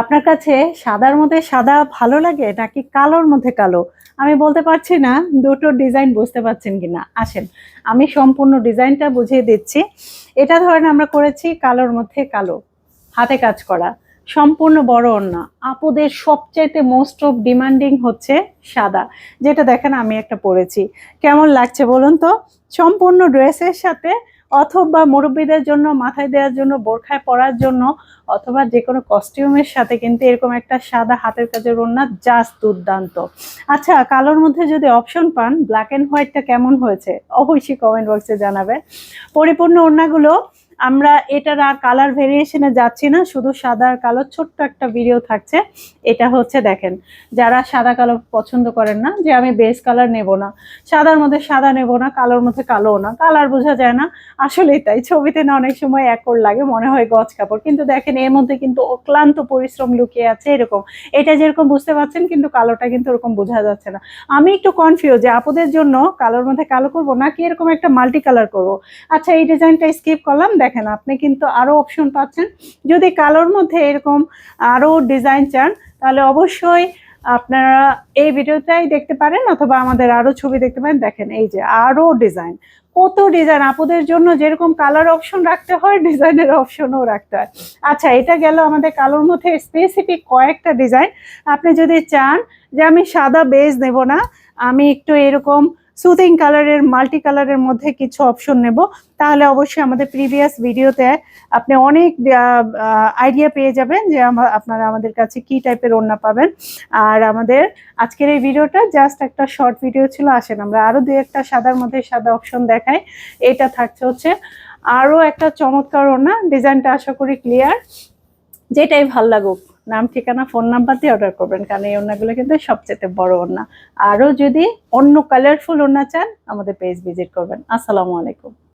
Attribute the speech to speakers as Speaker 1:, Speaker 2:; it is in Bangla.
Speaker 1: আপনার কাছে সাদার মধ্যে সাদা ভালো লাগে নাকি কালোর মধ্যে কালো? আমি বলতে পারছি না, দুটো ডিজাইন বুঝতে পারছেন কিনা। আসেন, আমি সম্পূর্ণ ডিজাইনটা বুঝিয়ে দিচ্ছি। এটা ধরেন আমরা করেছি কালোর মধ্যে কালো, হাতে কাজ করা, সম্পূর্ণ বড় ওড়না। আপুদের সবচাইতে মোস্ট অফ ডিমান্ডিং হচ্ছে সাদা। যেটা দেখেন আমি একটা পরেছি। কেমন লাগছে বলুন তো? সম্পূর্ণ ড্রেসের সাথে অথবা মুরব্বীদের জন্য, মাথায় দেওয়ার জন্য, বোরখায় পরার জন্য, অথবা যে কোনো কস্টিউমের সাথে কিন্তু এরকম একটা সাদা হাতের কাজের ওড়না জাস্ট দুর্দান্ত। আচ্ছা কালোর মধ্যে যদি অপশন পান ব্ল্যাক অ্যান্ড হোয়াইটটা কেমন হয়েছে? অবশ্যই কমেন্ট বক্সে জানাবে। পরিপূর্ণ ওড়নাগুলো আমরা এটার আর কালার ভেরিয়েশনে যাচ্ছি না, শুধু সাদা আর কালো ছোট্ট একটা ভিডিও থাকছে। এটা হচ্ছে দেখেন, যারা সাদা কালো পছন্দ করেন না, যে আমি বেস কালার নেব না। সাদার মধ্যে সাদা নেব না, কালোর মধ্যে কালো না। কালার বোঝা যায় না, আসলেই তাই। ছবিতে না অনেক সময় একর লাগে, মনে হয় গজ কাপড়। কিন্তু দেখেন, এর মধ্যে কিন্তু অক্লান্ত পরিশ্রম লুকিয়ে আছে এরকম। এটা যেরকম বুঝতে পারছেন, কিন্তু কালোটা কিন্তু ওরকম বোঝা যাচ্ছে না। আমি একটু কনফিউজ যে আপুদের জন্য কালোর মধ্যে কালো করব, নাকি এরকম একটা মাল্টি কালার করব? আচ্ছা এই ডিজাইনটা স্কিপ করলাম। দেখেন, আপনি কিন্তু আরও অপশন পাচ্ছেন। যদি কালোর মধ্যে এরকম আরও ডিজাইন চান, তাহলে অবশ্যই আপনারা এই ভিডিওটাই দেখতে পারেন অথবা আমাদের আরও ছবি দেখতে পারেন। দেখেন, এই যে আরও ডিজাইন কত ডিজাইন আপুদের জন্য যেরকম কালার অপশন রাখতে হয় ডিজাইনের অপশনও রাখতে হয়। আচ্ছা এটা গেল আমাদের কালোর মধ্যে স্পেসিফিক কয়েকটা ডিজাইন আপনি যদি চান যে আমি সাদা বেজ নেব না, আমি একটু এরকম সুদিং কালারের মাল্টি কালারের মধ্যে কিছু অপশন নেব। তাহলে অবশ্যই আমাদের প্রিভিয়াস ভিডিওতে আপনি অনেক আইডিয়া পেয়ে যাবেন যে আপনারা আমাদের কাছে কি টাইপের ওড়না পাবেন। আর আমাদের আজকের এই ভিডিওটা জাস্ট একটা শর্ট ভিডিও ছিল, আসেন আমরা আরও দু একটা সাদার মধ্যে সাদা অপশন দেখাই। এটা থাকছে হচ্ছে আরও একটা চমৎকার ওড়না ডিজাইনটা আশা করি ক্লিয়ার যেটাই ভালো লাগুক। নাম, ঠিকানা ফোন নাম্বার দিয়ে অর্ডার করবেন, কারণ এই ওনাগুলো কিন্তু সবচেয়ে বড় ওনা আরও যদি অন্য কালারফুল ওনা চান, আমাদের পেজ ভিজিট করবেন। আসসালামু আলাইকুম।